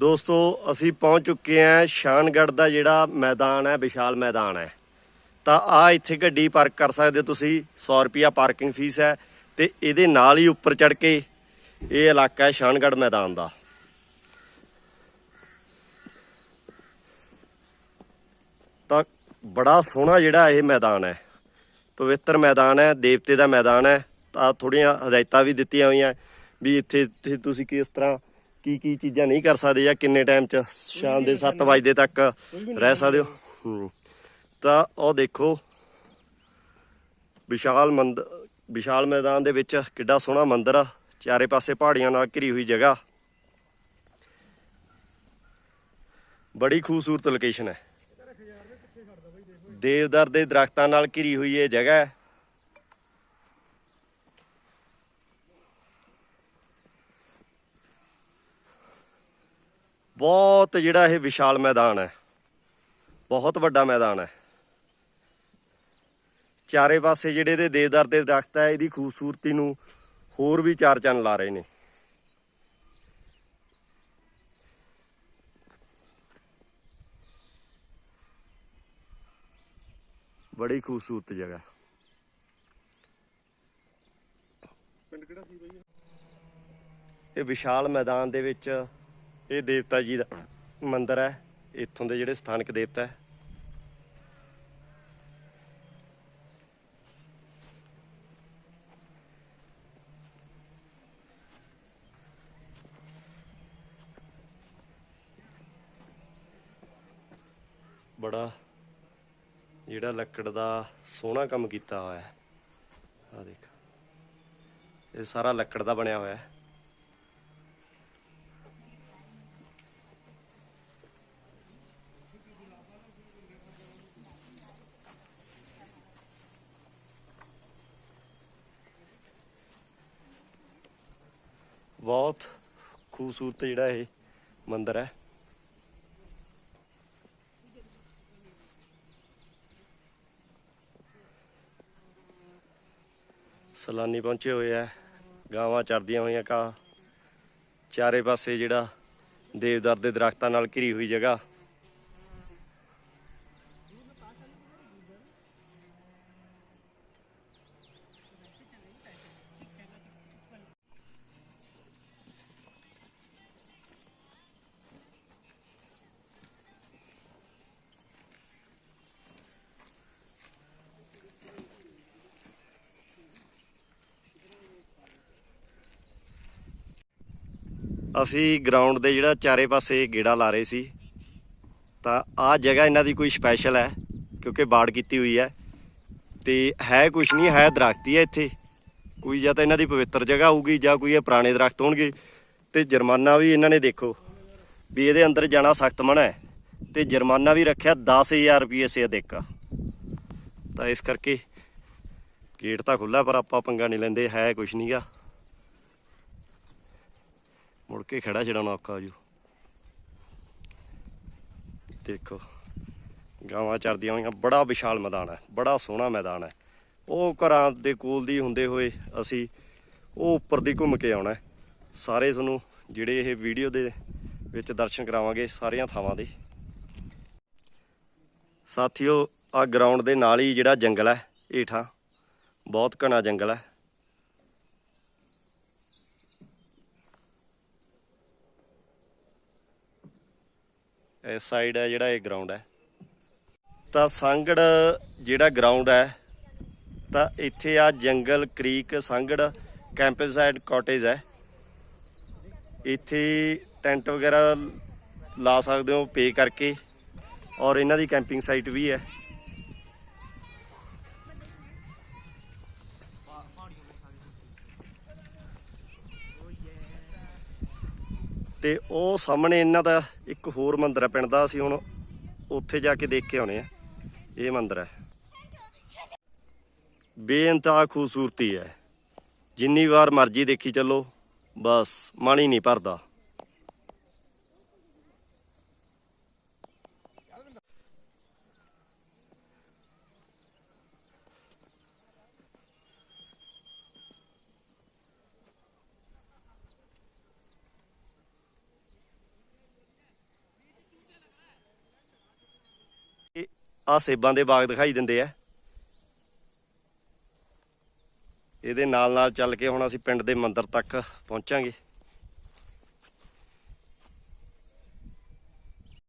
ਦੋਸਤੋ, ਅਸੀਂ ਪਹੁੰਚ ਚੁੱਕੇ ਹਾਂ ਸ਼ਾਨਗੜ੍ਹ ਦਾ ਜਿਹੜਾ ਮੈਦਾਨ ਹੈ, ਵਿਸ਼ਾਲ ਮੈਦਾਨ ਹੈ। ਤਾਂ ਆ ਇੱਥੇ ਗੱਡੀ ਪਾਰਕ ਕਰ ਸਕਦੇ ਹੋ ਤੁਸੀਂ 100 ਰੁਪਿਆ ਪਾਰਕਿੰਗ ਫੀਸ ਹੈ ਤੇ ਇਹਦੇ ਨਾਲ ਹੀ ਉੱਪਰ ਚੜ ਕੇ ਇਹ ਇਲਾਕਾ ਹੈ ਸ਼ਾਨਗੜ੍ਹ ਮੈਦਾਨ ਦਾ। ਤਾਂ ਬੜਾ ਸੋਹਣਾ ਜਿਹੜਾ ਇਹ ਮੈਦਾਨ ਹੈ, ਪਵਿੱਤਰ ਮੈਦਾਨ ਹੈ, ਦੇਵਤੇ ਦਾ ਮੈਦਾਨ ਹੈ। ਤਾਂ ਥੋੜੀਆਂ ਹਦਾਇਤਾਂ ਵੀ ਦਿੱਤੀਆਂ ਹੋਈਆਂ ਵੀ ਇੱਥੇ ਇੱਥੇ ਤੁਸੀਂ ਕਿਸ ਤਰ੍ਹਾਂ ਕੀ ਕੀ ਚੀਜ਼ਾਂ ਨਹੀਂ ਕਰ ਸਕਦੇ ਜਾਂ ਕਿੰਨੇ ਟਾਈਮ ਚ ਸ਼ਾਮ ਦੇ 7 ਵਜੇ ਤੱਕ ਰਹਿ ਸਕਦੇ ਹੋ? ਤਾਂ ਉਹ ਦੇਖੋ, ਵਿਸ਼ਾਲ ਮੰਦ, ਵਿਸ਼ਾਲ ਮੈਦਾਨ ਦੇ ਵਿੱਚ ਕਿੱਡਾ ਸੋਹਣਾ ਮੰਦਿਰ ਆ। ਚਾਰੇ ਪਾਸੇ ਪਹਾੜੀਆਂ ਨਾਲ ਘਿਰੀ ਹੋਈ ਜਗ੍ਹਾ। ਬੜੀ ਖੂਬਸੂਰਤ ਲੋਕੇਸ਼ਨ ਹੈ। ਦੇਵਦਾਰ ਦੇ ਦਰਖਤਾਂ ਨਾਲ ਘਿਰੀ ਹੋਈ ਇਹ ਜਗ੍ਹਾ ਹੈ। ਬਹੁਤ ਜਿਹੜਾ ਇਹ ਵਿਸ਼ਾਲ ਮੈਦਾਨ ਹੈ। ਬਹੁਤ ਵੱਡਾ ਮੈਦਾਨ ਹੈ। ਚਾਰੇ ਪਾਸੇ ਜਿਹੜੇ ਦੇ ਦੇਵਦਾਰ ਦੇ ਦਰਖਤ ਹੈ, ਇਹਦੀ ਖੂਬਸੂਰਤੀ ਨੂੰ ਹੋਰ ਵੀ ਚਾਰ ਚੰਨ ਲਾ ਰਹੇ ਨੇ। ਬੜੀ ਖੂਬਸੂਰਤ ਜਗ੍ਹਾ ਪਿੰਡ ਕਿਹੜਾ ਸੀ ਬਈ ਇਹ ਵਿਸ਼ਾਲ ਮੈਦਾਨ ਦੇ ਵਿੱਚ ਇਹ ਦੇਵਤਾ ਜੀ ਦਾ ਮੰਦਿਰ ਹੈ, ਇੱਥੋਂ ਦੇ ਜਿਹੜੇ ਸਥਾਨਕ ਦੇਵਤਾ ਹੈ। ਬੜਾ ਜਿਹੜਾ ਲੱਕੜ ਦਾ ਸੋਹਣਾ ਕੰਮ ਕੀਤਾ ਹੋਇਆ ਹੈ। ਆ ਦੇਖ। ਇਹ ਸਾਰਾ ਲੱਕੜ ਦਾ ਬਣਿਆ ਹੋਇਆ ਹੈ। ਬਹੁਤ ਖੂਬਸੂਰਤ ਜਿਹੜਾ ਇਹ ਮੰਦਿਰ ਹੈ। ਸੈਲਾਨੀ ਪਹੁੰਚੇ ਹੋਏ ਆ ਗਾਵਾਂ ਚਰਦੀਆਂ ਹੋਈਆਂ ਕਾ ਚਾਰੇ ਪਾਸੇ ਜਿਹੜਾ ਦੇਵਦਾਰ ਦੇ ਦਰਖਤਾਂ ਨਾਲ ਘਿਰੀ ਹੋਈ ਜਗ੍ਹਾ। ਅਸੀਂ ਗਰਾਊਂਡ ਦੇ ਜਿਹੜਾ ਚਾਰੇ ਪਾਸੇ ਗੇੜਾ ਲਾ ਰਹੇ ਸੀ, ਤਾਂ ਆਹ ਜਗ੍ਹਾ ਇਹਨਾਂ ਦੀ ਕੋਈ ਸਪੈਸ਼ਲ ਹੈ, ਕਿਉਂਕਿ ਬਾੜ ਕੀਤੀ ਹੋਈ ਹੈ। ਤੇ ਹੈ ਕੁਛ ਨਹੀਂ, ਹੈ ਦਰਖਤੀ ਹੈ ਇੱਥੇ। ਕੋਈ ਜਾਂ ਤਾਂ ਇਹਨਾਂ ਦੀ ਪਵਿੱਤਰ ਜਗ੍ਹਾ ਹੋਊਗੀ ਜਾਂ ਕੋਈ ਇਹ ਪੁਰਾਣੇ ਦਰਖਤ ਹੋਣਗੇ। ਤੇ ਜੁਰਮਾਨਾ ਵੀ ਇਹਨਾਂ ਨੇ ਦੇਖੋ, ਵੀ ਇਹਦੇ ਅੰਦਰ ਜਾਣਾ ਸਖਤ ਮਨਾ ਹੈ। ਤੇ ਜੁਰਮਾਨਾ ਵੀ ਰੱਖਿਆ 10000 ਰੁਪਏ ਸੇ ਅਧਿਕ। ਤਾਂ ਇਸ ਕਰਕੇ ਗੇਟ ਤਾਂ ਖੁੱਲਾ ਪਰ ਆਪਾਂ ਪੰਗਾ ਨਹੀਂ ਲੈਂਦੇ, ਹੈ ਕੁਛ ਨਹੀਂਗਾ ਮੁੜ ਕੇ ਖੜਾ ਛਡਾਉਣਾ ਔਖਾ ਹੋ ਜੂ। ਦੇਖੋ, ਗਾਵਾਂ ਚਰਦੀਆਂ ਹੋਈਆਂ, ਬੜਾ ਵਿਸ਼ਾਲ ਮੈਦਾਨ ਹੈ, ਬੜਾ ਸੋਹਣਾ ਮੈਦਾਨ ਹੈ। ਉਹ ਘਰਾਂ ਦੇ ਕੋਲ ਦੀ ਹੁੰਦੇ ਹੋਏ ਅਸੀਂ ਉਹ ਉੱਪਰ ਦੀ ਘੁੰਮ ਕੇ ਆਉਣਾ ਸਾਰੇ ਤੁਹਾਨੂੰ ਜਿਹੜੇ ਇਹ ਵੀਡੀਓ ਦੇ ਵਿੱਚ ਦਰਸ਼ਨ ਕਰਾਵਾਂਗੇ ਸਾਰੀਆਂ ਥਾਵਾਂ ਦੇ। ਸਾਥੀਓ ਆ ਗਰਾਊਂਡ ਦੇ ਨਾਲ ਹੀ ਜਿਹੜਾ ਜੰਗਲ ਹੈ, ਹੀਠਾਂ, ਬਹੁਤ ਘਣਾ ਜੰਗਲ ਹੈ। ਇਸ ਸਾਈਡ ਹੈ, ਜਿਹੜਾ ਇਹ ਗਰਾਊਂਡ ਹੈ। ਤਾਂ ਸੰਗੜ ਜਿਹੜਾ ਗਰਾਊਂਡ ਹੈ, ਤਾਂ ਇੱਥੇ ਆ ਜੰਗਲ, ਕ੍ਰੀਕ, ਸੰਗੜ ਕੈਂਪਸਾਈਡ ਕਾਟੇਜ ਹੈ। ਇੱਥੇ ਟੈਂਟ ਵਗੈਰਾ ਲਾ ਸਕਦੇ ਹੋ ਪੇ ਕਰਕੇ। ਔਰ ਇਹਨਾਂ ਦੀ ਕੈਂਪਿੰਗ ਸਾਈਟ ਵੀ ਹੈ। ਤੇ ਉਹ ਸਾਹਮਣੇ ਇਹਨਾਂ ਦਾ ਇੱਕ ਹੋਰ ਮੰਦਿਰ ਹੈ ਪਿੰਡ ਦਾ, ਅਸੀਂ ਹੁਣ ਉੱਥੇ ਜਾ ਕੇ ਦੇਖ ਕੇ ਆਉਣੇ ਆ। ਇਹ ਮੰਦਿਰ ਹੈ ਬੇਅੰਤਾ ਖੂਬਸੂਰਤੀ ਹੈ। ਜਿੰਨੀ ਵਾਰ ਮਰਜ਼ੀ ਦੇਖੀ ਚੱਲੋ, ਬਸ ਮਨ ਹੀ ਨਹੀਂ ਭਰਦਾ। ਆ ਸੇਬਾਂ ਦੇ ਬਾਗ ਦਿਖਾਈ ਦਿੰਦੇ ਆ। ਇਹਦੇ ਨਾਲ ਨਾਲ ਚੱਲ ਕੇ ਹੁਣ ਅਸੀਂ ਪਿੰਡ ਦੇ ਮੰਦਿਰ ਤੱਕ ਪਹੁੰਚਾਂਗੇ।